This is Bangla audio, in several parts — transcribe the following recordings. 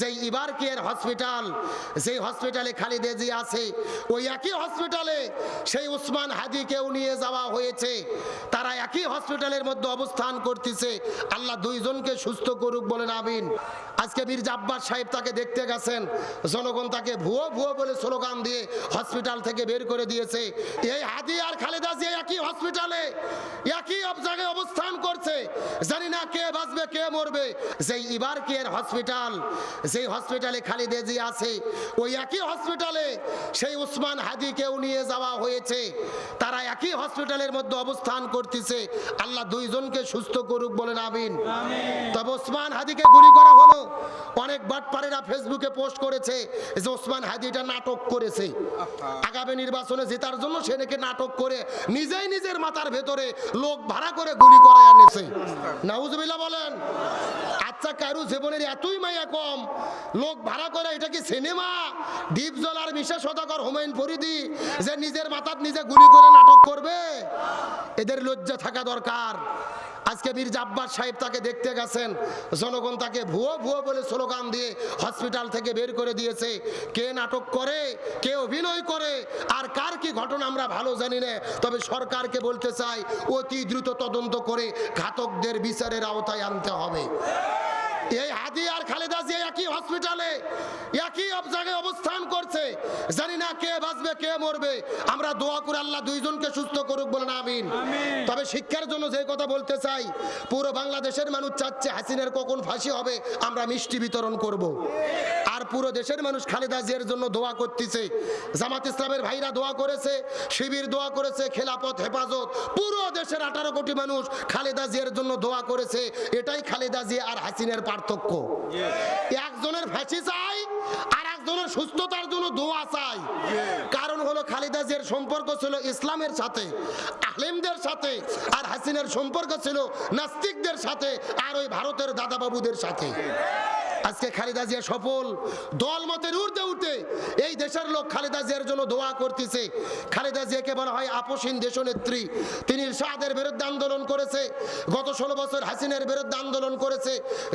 যেই ইবার কেয়ার হসপিটাল, যেই হসপিটালে খালিদে জি আছে, ওই একই হসপিটালে সেই উসমান হাদিকেও নিয়ে যাওয়া হয়েছে। তারা একই হসপিটালের মধ্যে অবস্থান করতেছে। আল্লাহ দুইজনকে সুস্থ করুক বলেন, আমিন। আজকে বীর জাব্বার সাহেব তাকে দেখতে গেছেন। জনগণ তাকে ভুয়ো ভুয়ো বলে স্লোগান দিয়ে হসপিটাল থেকে বের করে দিয়েছে। এই হাদি আর খালেদা জিয়া একই হসপিটালে, একই জায়গায় অবস্থান করছে। জানি না কে বাঁচবে, কে মরবে। যেই ইবার কেয়ার হসপিটাল যেই হসপিটালে খালিদে জি আছে ওই একই হসপিটালে সেই উসমান হাদিকেও নিয়ে যাওয়া হয়েছে। একই হসপিটালের মধ্যে অবস্থান করতেছে। আল্লাহ দুইজনকে সুস্থ করুক বলেন আমিন। তবে ওসমান হাদিকে গুলি করা হলো। অনেক বাটপাড়েরা ফেসবুকে পোস্ট করেছে যে ওসমান হাদিটা নাটক করেছে। আগামী নির্বাচনে জেতার জন্য সে নাকি নাটক করে নিজেই নিজের মাথার ভেতরে লোক ভাড়া করে গুলি করায় আনেছে। নাউজুবিল্লাহ বলেন আচ্ছা কারু জীবনের এতই মায়া কম লোক ভাড়া করে এটা কি সিনেমা? দ্বীপ জলার বিশেষ সদাকর হুমায়ুন ফরিদি যে নিজের মাথার নিজে গুলি করে নাটক করবে? এদের লজ্জা থাকা দরকার। আজকে বীর জাব্বার সাহেব তাকে দেখতে গেছেন। জনগণ তাকে ভুয়ো ভুয়ো বলে স্লোগান দিয়ে হসপিটাল থেকে বের করে দিয়েছে। কে নাটক করে, কে অভিনয় করে, আর কার কি ঘটনা আমরা ভালো জানি না। তবে সরকারকে বলতে চাই, অতি দ্রুত তদন্ত করে ঘাতকদের বিচারের আওতায় আনতে হবে। এই হাদি আর খালেদা জিয়া একই হসপিটালে একই জায়গায় অবস্থান করছে। জানি না কে বাঁচবে কে মরবে। আমরা দোয়া করে আল্লাহ দুইজনকে সুস্থ করুক বলেন আমিন। তবে শিক্ষার জন্য যে কথা বলতে চাই পুরো বাংলাদেশের মানুষ চাচ্ছে হাসিনের কখন ফাঁসি হবে আমরা মিষ্টি বিতরণ করব। আর পুরো দেশের মানুষ খালেদা জিয়ার জন্য দোয়া করতেছে। জামাত ইসলামের ভাইরা দোয়া করেছে শিবির দোয়া করেছে খেলাপথ হেফাজত। পুরো দেশের আঠারো কোটি মানুষ খালেদা জিয়ার জন্য দোয়া করেছে। এটাই খালেদা জিয়া আর হাসিনের পার্থক্য। একজনের ফাঁসি চাই, আর একজনের সুস্থতার জন্য দোয়া চাই। কারণ হলো খালিদাসের সম্পর্ক ছিল ইসলামের সাথে, আলেমদের সাথে, আর হাসিনের সম্পর্ক ছিল নাস্তিকদের সাথে, আর ওই ভারতের দাদাবাবুদের সাথে। আজকে খালেদা জিয়া সফল। দল মতের উর্ধে উঠে এই দেশের লোক খালেদা জিয়ার জন্য দোয়া করতেছে। খালেদা জিয়াকে বলা হয় আপসীন দেশনেত্রী। তিনি শাহাদের বিরুদ্ধে আন্দোলন করেছে। গত ষোলো বছর হাসিনের বিরুদ্ধে আন্দোলন করেছে।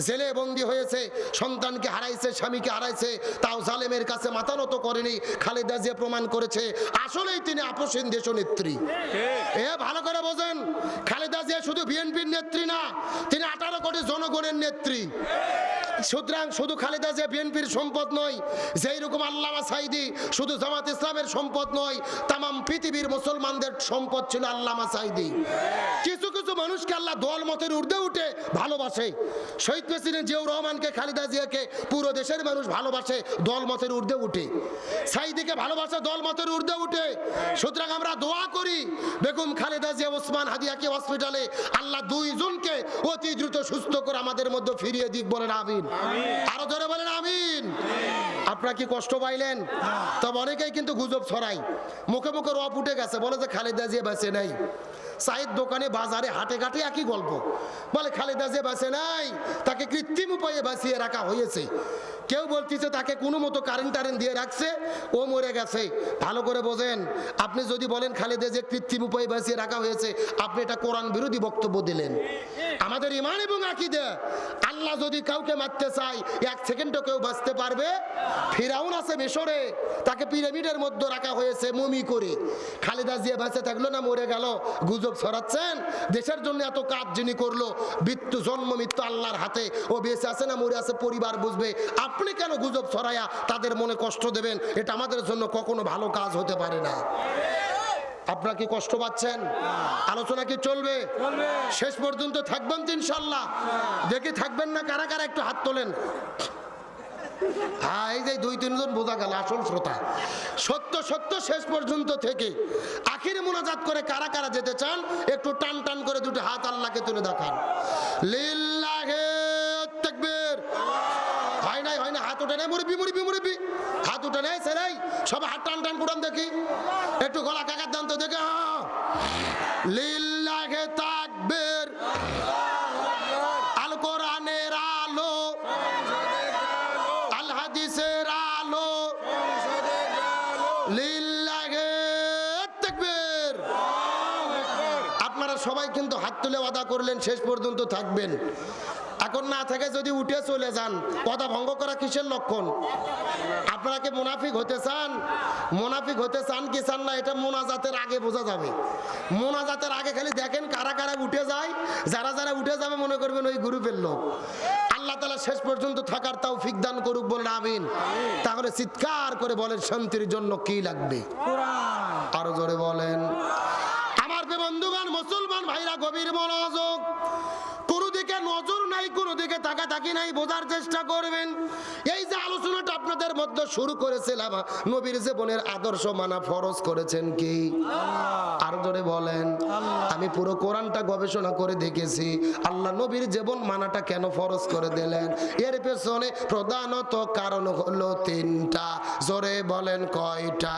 জেলে বন্দি হয়েছে। সন্তানকে হারাইছে স্বামীকে হারাইছে। তাও জালেমের কাছে মাথা নত করেনি। খালেদা জিয়া প্রমাণ করেছে আসলেই তিনি আপসীন দেশনেত্রী। এ ভালো করে বোঝেন। খালেদা জিয়া শুধু বিএনপির নেত্রী না তিনি আঠারো কোটি জনগণের নেত্রী। সুতরাং শুধু খালেদা জিয়া বিএনপির সম্পদ নয় যেই রকম আল্লামা সাইদি, শুধু জামাত ইসলামের সম্পদ নয়, তামাম পৃথিবীর মুসলমানদের সম্পদ ছিল আল্লামা সাইদি। কিছু কিছু মানুষকে আল্লাহ দল মতের ঊর্ধ্বে উঠে ভালোবাসে। শহীদ প্রেসিডেন্ট জিয়াউর রহমানকে, খালেদা জিয়াকে, পুরো দেশের মানুষ ভালোবাসে দল মতের ঊর্ধ্বে উঠে। সাইদিকে ভালোবাসে দল মতের ঊর্ধ্বে উঠে। সুতরাং আমরা দোয়া করি, বেগম খালেদা জিয়া, ওসমান হাদিয়াকে হসপিটালে আল্লাহ দুইজনকে অতি দ্রুত সুস্থ করে আমাদের মধ্যে ফিরিয়ে দিক বলেন, আমিন। আরও ধরে বলেন আমিন। আপনারা কি কষ্ট পাইলেন? তবে অনেকেই কিন্তু গুজব ছড়াই মুখে মুখে রপ উঠে গেছে, বলে যে খালেদা জিয়া বেঁচে নাই। চায়ের দোকানে বাজারে হাটে ঘাটে একই গল্প। বলে, খালেদা জিয়া বেঁচে নাই, তাকে কৃত্রিম উপায়ে বাঁচিয়ে রাখা হয়েছে। কেউ বলতেছে, তাকে কোনো মতো কারেন্ট টারেন্ট দিয়ে রাখছে, ও মরে গেছে। ভালো করে বোঝেন, আপনি যদি বলেন, খালেদা যে কৃত্রিম উপায়ে বাঁচিয়ে রাখা হয়েছে, আপনি এটা কোরআন বিরোধী বক্তব্য দিলেন। আমাদের ইমান এবং আকিদে, আল্লাহ যদি কাউকে মারতে চায়, এক সেকেন্ডও কেউ বাঁচতে পারবে? ফিরাউন আছে মিশরে, তাকে পিরামিডের মধ্যে রাখা হয়েছে, মমি করে। খালেদা জিয়া বেঁচে থাকল না, মরে গেল, গুজব ছড়াচ্ছেন দেশের জন্য এত কাজ যিনি করল মৃত্যু জন্ম মৃত্যু আল্লাহর হাতে। ও বেঁচে আছে না মরে আছে পরিবার বুঝবে। আপনি কেন গুজব ছড়াইয়া তাদের মনে কষ্ট দেবেন? এটা আমাদের জন্য কখনো ভালো কাজ হতে পারে না। আপনারা কি কষ্ট পাচ্ছেন? আলোচনা কি চলবে। শেষ পর্যন্ত থাকবেন তো ইনশাল্লাহ। দেখি থাকবেন না কারা কারা একটু হাত তোলেন। হ্যাঁ এই যে দুই তিনজন বোঝা গেল আসল শ্রোতা। সত্য সত্য শেষ পর্যন্ত থেকে আখিরে মোনাজাত করে কারা কারা যেতে চান, একটু টান টান করে দুটো হাত আল্লাহকে তুলে দেখান। লিল্লাহে তাকবীর। হয় নাই, হয় না হাত উঠে নেই, মুরব্বি মুরব্বি মুরব্বি। হাত উঠে নেই সেরাই সব হাত টান টান কুড়ান দেখি। একটু গলা কাকার দান তো দেখে হ্যাঁ। লিল্লাহে তাকবীর। সবাই কিন্তু হাত তুলে ওয়াদা করলেন শেষ পর্যন্ত থাকবেন। এখন না থেকে যদি উঠে চলে যান কথা ভঙ্গ করা কিসের লক্ষণ? আপনারা কি মুনাফিক হতে চান? মুনাফিক হতে চান কি চান না এটা মোনাজাতের আগে বোঝা যাবে। মোনাজাতের আগে খালি দেখেন কারা কারা উঠে যায় যারা যারা উঠে যাবে মনে করবেন ওই গ্রুপের লোক। আল্লাহ তালা শেষ পর্যন্ত থাকার তাও ফিকদান করুক বলেন আমিন। তাহলে চিৎকার করে বলেন শান্তির জন্য কি লাগবে? আরও জোরে বলেন আমার প্রিয় বন্ধুগণ মুসলমান ভাইরা গভীর মনোযোগ। কোনো দিকে নজর নাই কোনো দিকে তাকা তাকি নাই বোঝার চেষ্টা করবেন। এই যে আলোচনাটা আপনাদের মধ্যে শুরু করেছিলাম নবীর জীবনের আদর্শ মানা ফরজ করেছেন কি? আরও জোরে বলেন আমি পুরো কোরআনটা গবেষণা করে দেখেছি আল্লাহ নবীর জীবন মানাটা কেন ফরজ করে দিলেন? এর পেছনে প্রধানত কারণ হলো তিনটা। জোরে বলেন কয়টা?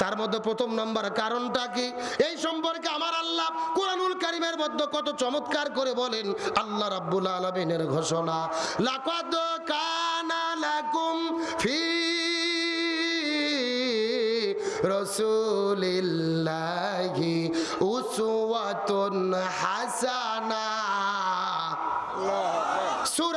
তার মধ্যে প্রথম নম্বর কারণটা কি? এই সম্পর্কে আমার আল্লাহ কোরআনুল কারিমের মধ্যে কত চমৎকার করে বলেন আল্লাহ রাব্বুল আলামিনের ঘোষণা লাকাদ কানা লাকুম ফি রসুলিল্লাহি উসওয়াতুন হাসানা। সুর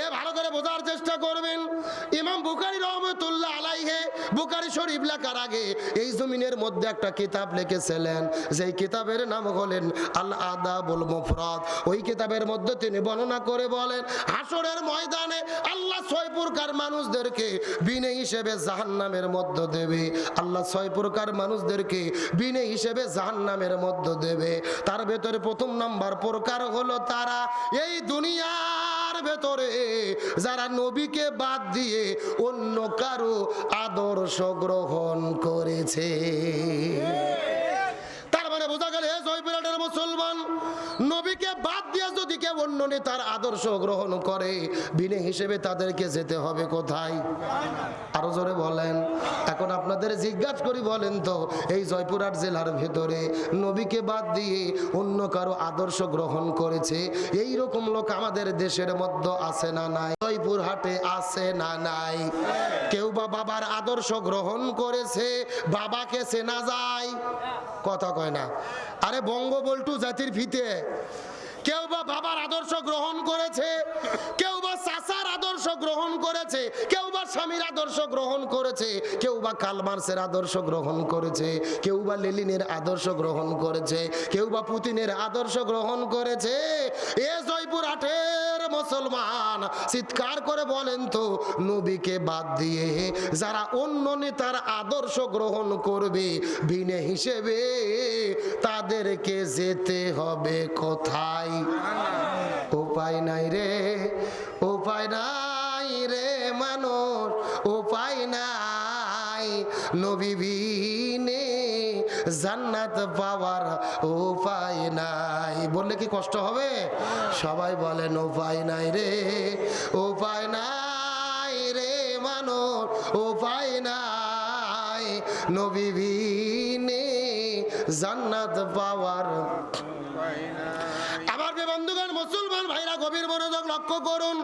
এ ভালো করে বোঝার চেষ্টা করবেন। ইমাম বুখারি রহমতুল্লাহ আলাইহে, বুখারি শরীফ লেখার আগে এই জমিনের মধ্যে একটা কিতাব লিখেছিলেন। যেই কিতাবের নাম হলেন আল আদাবুল মুফরাদ। ওই কিতাবের মধ্যে তিনি বর্ণনা করে বলেন হাসরের ময়দানে আল্লাহ ছয় প্রকার মানুষদেরকে বিনে হিসেবে জাহান্নামের মধ্য দেবে। আল্লাহ ছয় প্রকার মানুষদেরকে বিনে হিসেবে জাহান্নামের মধ্য দেবে। তার ভেতরে প্রথম নাম্বার প্রকার হলো তারা, এই দুনিয়ার ভেতরে যারা নবীকে বাদ দিয়ে অন্য কারও আদর্শ গ্রহণ করেছে। তার মানে বোঝা গেল মুসলমান, নবীকে বাদ দিয়ে কেউ অন্য নেতার আদর্শ গ্রহণ করে বিনে হিসেবে তাদেরকে যেতে হবে কোথায়? আরও জোরে বলেন। এখন আপনাদের জিজ্ঞাসা করি বলেন তো, এই জয়পুরহাট জেলার ভেতরে নবীকে বাদ দিয়ে অন্য কারও আদর্শ গ্রহণ করেছে? এই রকম লোক আমাদের দেশের মধ্যে আছে না নাই? জয়পুরহাটে আছে না নাই? কেউ বা বাবার আদর্শ গ্রহণ করেছে, বাবাকে চেনা যায়? কথা কয় না। আরে বঙ্গবল্টু জাতির ফিতে কেউ বা বাবার আদর্শ গ্রহণ করেছে, কেউ বা চাচার আদর্শ গ্রহণ করেছে, কেউ বা স্বামীর আদর্শ গ্রহণ করেছে, কেউ বা কালমার্সের আদর্শ গ্রহণ করেছে, কেউ বা লেলিনের আদর্শ গ্রহণ করেছে, কেউ বা পুতিনের আদর্শ গ্রহণ করেছে। এ জয়পুর হাটের মুসলমান চিৎকার করে বলেন তো, নবীকে বাদ দিয়ে যারা অন্য নেতার আদর্শ গ্রহণ করবে, বিনে হিসেবে তাদেরকে যেতে হবে কোথায়? উপায় নাই রে উপায় নাই রে মানুষ উপায় নাই নবী বিনে জান্নাত পাওয়ার উপায় নাই। বললে কি কষ্ট হবে? সবাই বলেন উপায় নাই রে উপায় নাই রে মানুষ উপায় নাই নবী বিনে জান্নাত পাওয়ার। আমার যে বন্ধুগণ, মুসলমান ভাইরা গভীর মনোযোগ লক্ষ্য করুন।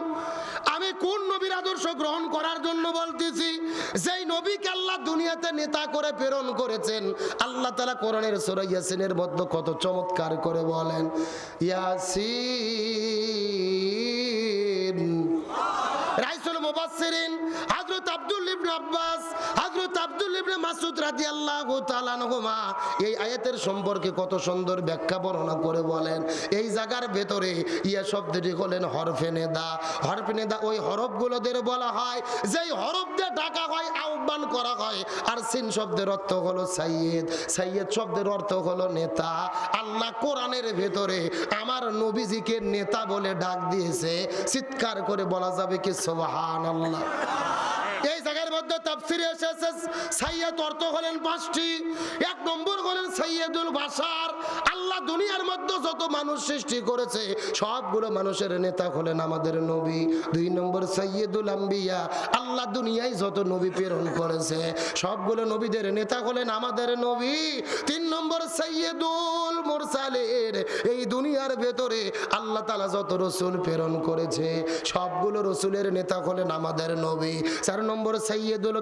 আমি কোন নবীর আদর্শ গ্রহণ করার জন্য বলতেছি? যেই নবীকে আল্লাহ দুনিয়াতে নেতা করে প্রেরণ করেছেন, আল্লাহ তালা কোরআনের সূরা ইয়াসিনের মধ্যে কত চমৎকার করে বলেন, ইয়াসিন। রাইসুল মুবাসসিরিন ইবনে আব্বাস, হযরত আব্দুল ইবনে মাসউদ রাদিয়াল্লাহু তাআলা এই আয়াতের সম্পর্কে কত সুন্দর ব্যাখ্যা বর্ণনা করে বলেন। এই জায়গার ভেতরে ইয়া শব্দটি হলেন হরফে নেদা। হরফে নেদা ওই হরফগুলোদের বলা হয়, যেই হয়, আহ্বান করা হয়। আর সিন শব্দের অর্থ হলো সাইয়েদ। সাইয়েদ শব্দের অর্থ হলো নেতা। আল্লাহ কোরআনের ভেতরে আমার নবীজিকে নেতা বলে ডাক দিয়েছে। চিৎকার করে বলা যাবে কি সোহান মধ্যে তাফসিরে এসেছে, সাইয়েদ অর্থ হলেন পাঁচটি। এক নম্বর হলেন সাইয়েদুল বাসার আল্লাহ দুনিয়ার মধ্যে যত মানুষ সৃষ্টি করেছে, সবগুলো মানুষের নেতা হলেন আমাদের নবী। দুই নম্বর সৈয়দুল আম্বিয়া, আল্লাহ দুনিয়ায় যত নবী প্রেরণ করেছে, সবগুলো নবীদের নেতা হলেন আমাদের নবী। তিন নম্বর সৈয়দুল মুরসালের এই দুনিয়ার ভেতরে আল্লাহ তালা যত রসুল প্রেরণ করেছে, সবগুলো রসুলের নেতা হলেন আমাদের নবী। চার নম্বর সৈয়দুল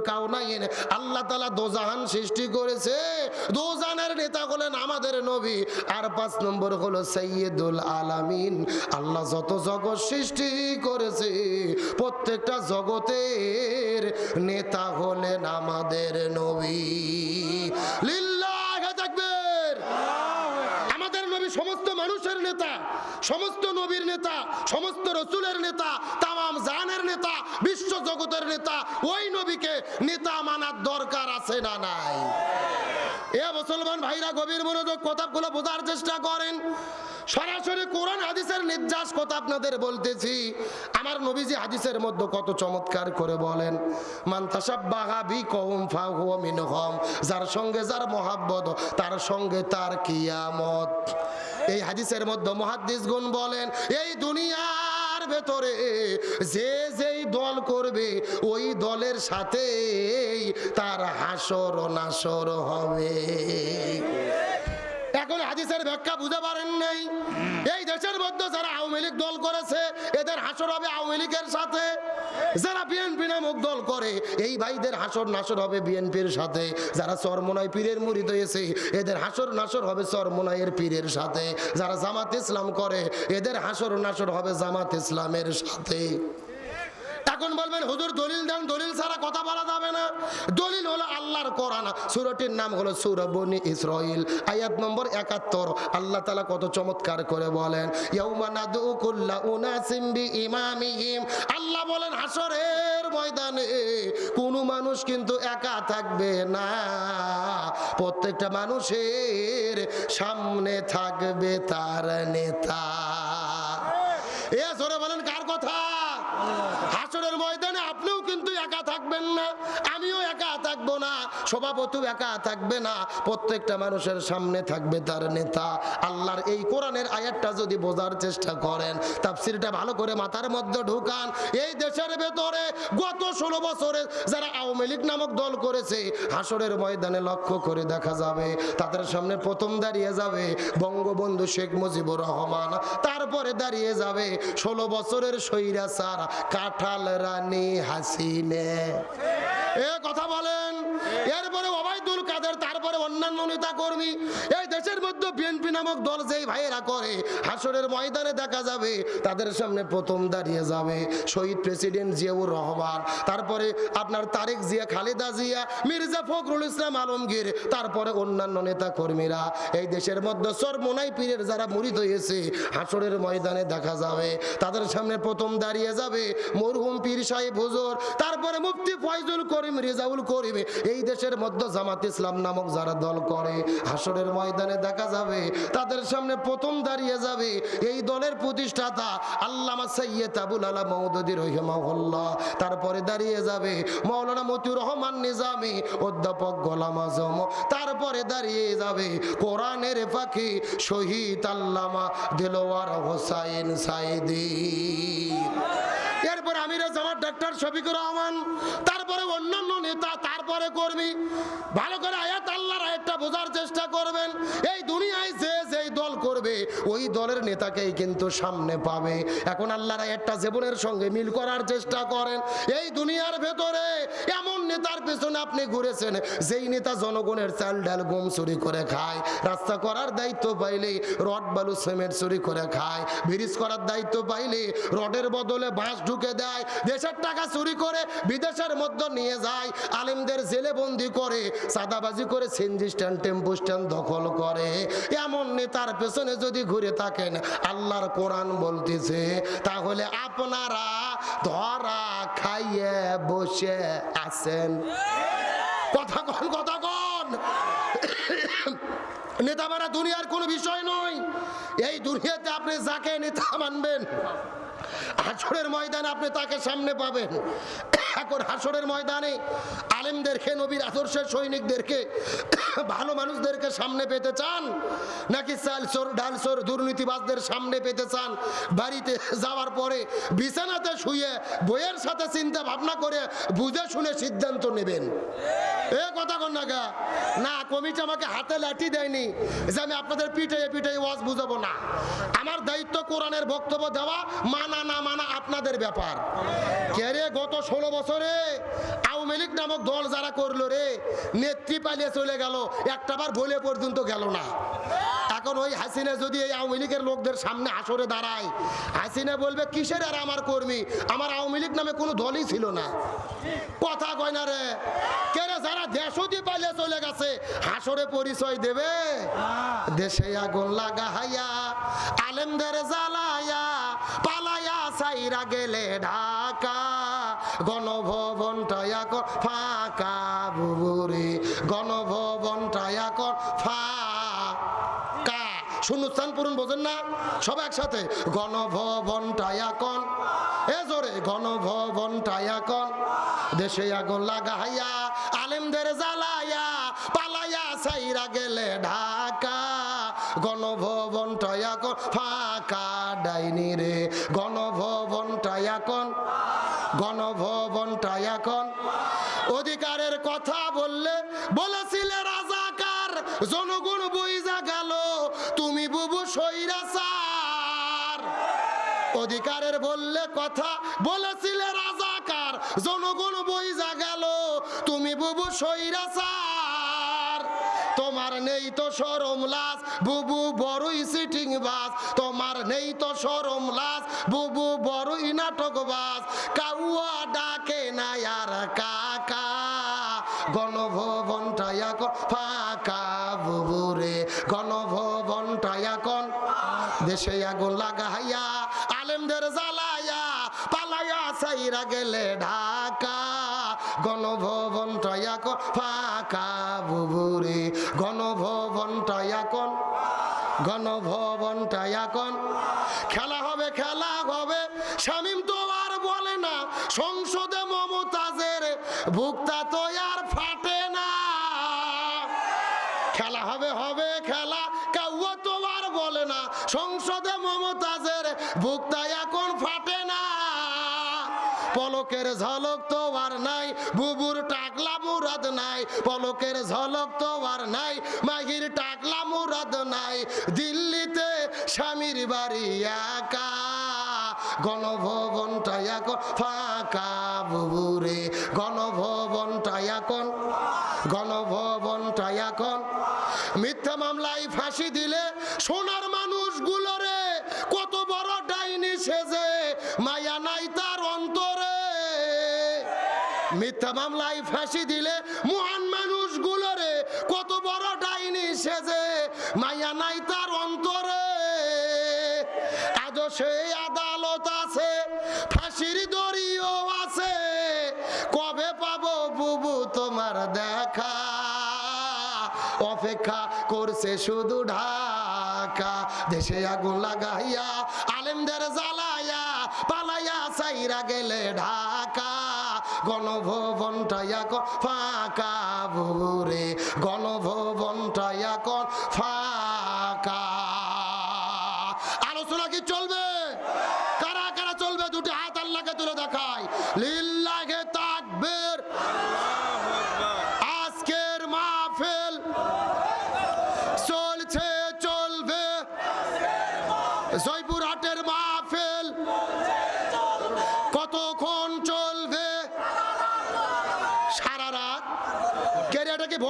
আল্লাহ তালা দোজাহান সৃষ্টি করেছে, দোজানের নেতা হলেন আমাদের নবী। আর পাঁচ নম্বর হলো সৈয়দুল আলামিন, আল্লাহ যত জগৎ সৃষ্টি করেছে, প্রত্যেকটা জগতের নেতা হলেন আমাদের নবী লিল্লাহ তাকবীর আমাদের নবী সমস্ত মানুষের নেতা, সমস্ত নবীর নেতা, সমস্ত রসুলের নেতা তাম জানের নেতা, বিশ্ব জগতের নেতা, ওই নবীকে নেতা মানার দরকার আছে না নাই? এ মুসলমান ভাইরা, গভীর মনোযোগ কথাগুলো বোঝার চেষ্টা করেন। সরাসরি কোরআন হাদিসের নির্যাস কথা আপনাদের বলতেছি। আমার নবীজি হাদিসের মধ্যে কত চমৎকার করে বলেন মান্তাসাব্বাহা বি কওম ফাহুয়া মিনহুম যার সঙ্গে যার মহাব্বত, তার সঙ্গে তার কিয়ামত। এই হাদিসের মধ্যে মহাদিস গুণ বলেন, এই দুনিয়ার ভেতরে যে যেই দল করবে, ওই দলের সাথে তার হাসর নাসর হবে। এখন হাদিসের ব্যাখ্যা বুঝতে পারেন নাই। এই দেশের মধ্যে যারা আওয়ামী লীগ দল করেছে, এদের হাসর হবে আওয়ামী লীগের সাথে। যারা বিএনপি নামক দল করে, এই ভাইদের হাসর নাসর হবে বিএনপির সাথে। যারা চরমনায় পীরের মুড়ি হয়েছে এদের হাসর নাসর হবে চরমনায়ের পীরের সাথে। যারা জামাত ইসলাম করে, এদের হাসর নাসর হবে জামাত ইসলামের সাথে। এখন বলবেন, হুজুর, দলিল দেন, দলিল ছাড়া কথা বলা যাবে না। দলিল হলো আল্লাহর কোরআন। সুরটির নাম হলো সুরবনি ইসরাইল আয়াত নম্বর একাত্তর। আল্লাহ তালা কত চমৎকার করে বলেন আল্লাহ বলেন হাসরের ময়দানে কোনো মানুষ কিন্তু একা থাকবে না। প্রত্যেকটা মানুষের সামনে থাকবে তার নেতা। এ জোরে বলেন, কার কথা? হাসরের ময়দানে আপনিও কিন্তু একা থাকবেন না, আমিও একা থাকব না, সভাপতিও একা থাকবে না, প্রত্যেকটা মানুষের সামনে থাকবে তার নেতা। আল্লাহর এই কোরআনের আয়াতটা যদি বোঝার চেষ্টা করেন, তাফসিরটা ভালো করে মাথার মধ্যে ঢুকান। এই দেশের ভেতরে গত ষোলো বছরে যারা আওয়ামী লীগ নামক দল করেছে, হাসরের ময়দানে লক্ষ্য করে দেখা যাবে, তাদের সামনে প্রথম দাঁড়িয়ে যাবে বঙ্গবন্ধু শেখ মুজিবুর রহমান। তারপরে দাঁড়িয়ে যাবে ষোলো বছরের স্বৈরাচার কাঁঠাল রানী হাসিনে। এ কথা বলেন। এরপরে কাদের তারপরে অন্যান্য নেতা কর্মী এই দেশের মধ্যে বিএনপি নামক দল যেই ভাইয়েরা করে, হাসরের ময়দানে দেখা যাবে তাদের সামনে প্রথম দাঁড়িয়ে যাবে। শহীদ প্রেসিডেন্ট জিয়াউর রহমান, তারপরে আপনার তারেক জিয়া, খালেদা জিয়া, মির্জা ফখরুল ইসলাম আলমগীর, তারপরে অন্যান্য নেতা কর্মীরা এই দেশের মধ্যে সরমোনাই পীরের যারা মুরিদ হয়েছে, হাসরের ময়দানে দেখা যাবে, তাদের সামনে প্রথম দাঁড়িয়ে যাবে মরহুম পীর সাহেব হুজুর, তারপরে মুফতি ফয়জুল করিম রেজাউল করিম। এই দেশের মধ্যে জামাত ইসলাম নামক যারা দল করে, হাসরের ময়দানে দেখা যাবে, তাদের সামনে প্রথম দাঁড়িয়ে যাবে এই দলের প্রতিষ্ঠাতা আল্লামা সৈয়দ আবুল আলা মৌদুদি রহিমাহুল্লাহ। তারপরে দাঁড়িয়ে যাবে মৌলানা মতিউর রহমান নিজামী, অধ্যাপক গোলাম আজম। তারপরে দাঁড়িয়ে যাবে কোরআনের পাখি শহীদ আল্লামা দিলওয়ার হোসাইন সাইদি। এরপর আমির জামাত ডাক্তার শফিকুর রহমান, তারপরে অন্যান্য নেতা, তারপরে কর্মী। ভালো করে আয়াত আল্লাহর আয়াতটা বোঝার চেষ্টা করবেন। এই দুনিয়ায় যে যেই করবে, ওই দলের নেতাকেই কিন্তু সামনে পাবে। এখন আল্লাহর আয়াতটা জীবনের সঙ্গে মিল করার চেষ্টা করেন। এই দুনিয়ার ভেতরে এমন নেতার পেছনে আপনি ঘুরেছেন, যেই নেতা জনগণের চাল ডাল গম চুরি করে খায়, রাস্তা করার দায়িত্ব পাইলে রড, বালু, সিমেন্ট চুরি করে খায়, ব্রিজ করার দায়িত্ব পাইলে রডের বদলে বাঁশ ঢুকে দেয়, দেশের টাকা চুরি করে বিদেশের মধ্যে নিয়ে যায়, আলিমদের জেলে বন্দি করে সাদাবাজি করে সিনজি স্ট্যান্ড, টেম্পো স্ট্যান্ড দখল করে। এমন নেতার পেছনে যদি ঘুরে থাকেন, আল্লাহর কোরআন বলতেছে, তাহলে আপনারা ধরা খাইয়ে বসে আছেন। কথা কন কথা কন। নেতা মারা দুনিয়ার কোনো বিষয় নয়। এই দুনিয়াতে আপনি যাকে নেতা মানবেন আছরের ময়দানে আপনি তাকে সামনে পাবেন। এখন হাসরের ময়দানে আলেমদেরকে নবীর আদর্শের সৈনিকদেরকে, ভালো মানুষদেরকে সামনে পেতে চান? নাকি চালসোর ডালসোর ডাল দুর্নীতিবাজদের সামনে পেতে চান? বাড়িতে যাওয়ার পরে বিছানাতে শুয়ে বইয়ের সাথে চিন্তা ভাবনা করে বুঝে শুনে সিদ্ধান্ত নেবেন। এ কথা কন না না, কমিটি আমাকে হাতে লাঠি দেয়নি যে আমি আপনাদের পিঠে পিঠে ওয়াজ বুঝাবো না। আমার দায়িত্ব কোরআনের বক্তব্য দেওয়া, মানা না মানা আপনাদের ব্যাপার। কে রে, গত ষোলো বছরে আওয়ামী লীগ নামক দল যারা করল রে, নেত্রী পালিয়ে চলে গেল, একটাবার বলে পর্যন্ত গেল না। এখন ওই হাসিনা যদি এই আওয়ামী লীগের লোকদের সামনে আসরে দাঁড়ায়, হাসিনা বলবে, কিসের আর আমার কর্মী? আমার আওয়ামী লীগ নামে কোনো দলই ছিল না। কথা কয় না রে। কে রে, যারা দেশতি পালিয়ে চলে গেছে, হাসরে পরিচয় দেবে। দেশে আগুন লাগা হাইয়া আলেমদের জ্বালায়া পালায়া সাইরা গেলে ঢাকা। গণভবনটা এখন ফাঁকা, বুবুরে। গণভবনটা এখন ফাঁকা। শূন্যস্থান পূরণ বোঝেন না? সব একসাথে গণভবনটা এখন। এ জোরে গণভবনটা এখন। দেশে আগুন লাগাইয়া, আলেমদের জ্বালাইয়া, পালাইয়া সাইরা গেলে ঢাকা। গণভবনটা এখন। ফাঁকা ডাইনি রে গণভবনটা এখন। গণভবনটা এখন। অধিকারের কথা বললে, বলেছিলে রাজাকার অধিকারের বললে কথা বলেছিলে রাজাকার, জনগণ বইজা গেল, তুমি বুবু সৈরাচার তোমার নেই তো সরম লাজ বুবু বড়ই সিটিং বাস। তোমার নেই তো সরম লাজ বুবু বড়ই নাটক বাস। কাউয়া ডাকে না আর কাকা, গণভবনটা এখন ফাঁকা বুবুরে গণভবনটা এখন দেশে আগুন লাগাইয়া আলেমদের জ্বালাইয়া পালাইয়া সাইরা গেলে ঢাকা। গণভবনটা এখন ফাঁকা, বুবুরে। গণভবনটা এখন গণভবনটা এখন খেলা হবে খেলা হবে। শামিম তো আর বলে না, সংসদে মমতাজের ভুক্তা তো আর সংসদে মমতাজের ভুক্তা এখন ফাটে না। পলকের ঝলক তো আর নাই, বুবুর টাকলা মুরাদ নাই। পলকের ঝলক তো আর নাই, মাহির টাকলা মুরাদ নাই। দিল্লিতে স্বামীর বাড়ি একা, গণভবনটা এখন ফাঁকা। বুবুরে, গণভবনটা এখন গণভবনটা এখন। মিথ্যা মামলায় ফাঁসি দিলে সোনার মিথ্যা মামলায় ফাঁসি দিলে মহান মানুষগুলোরে কত বড় ডাইনি সেজে, মায়া নাই তার অন্তরে। আজও সেই আদালত আছে, ফাঁসির দড়িও আছে। কবে পাবো বুবু তোমার দেখা? অপেক্ষা করছে শুধু ঢাকা। দেশে আগুন লাগাইয়া, আলেমদের জ্বালাইয়া, পালাইয়া সাইরা গেলে ঢাকা। গণভবনটা এখন ফাঁকা ভোরে। গণভবনটা এখন ফাঁকা। আলোচনা কি চলবে? কারা কারা চলবে? দুটি হাত আল্লাহকে তুলে দেখায়।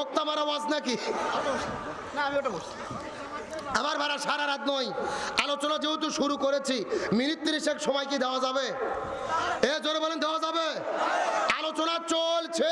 হত্যা মারা ওয়াজ নাকি? না আমি ওটা বলছি আমার ভাড়া সারা রাত নয়। আলোচনা যেহেতু শুরু করেছি মিনিট তিরিশেক সময় কি দেওয়া যাবে? এ জোরে বলেন দেওয়া যাবে? আলোচনা চলছে।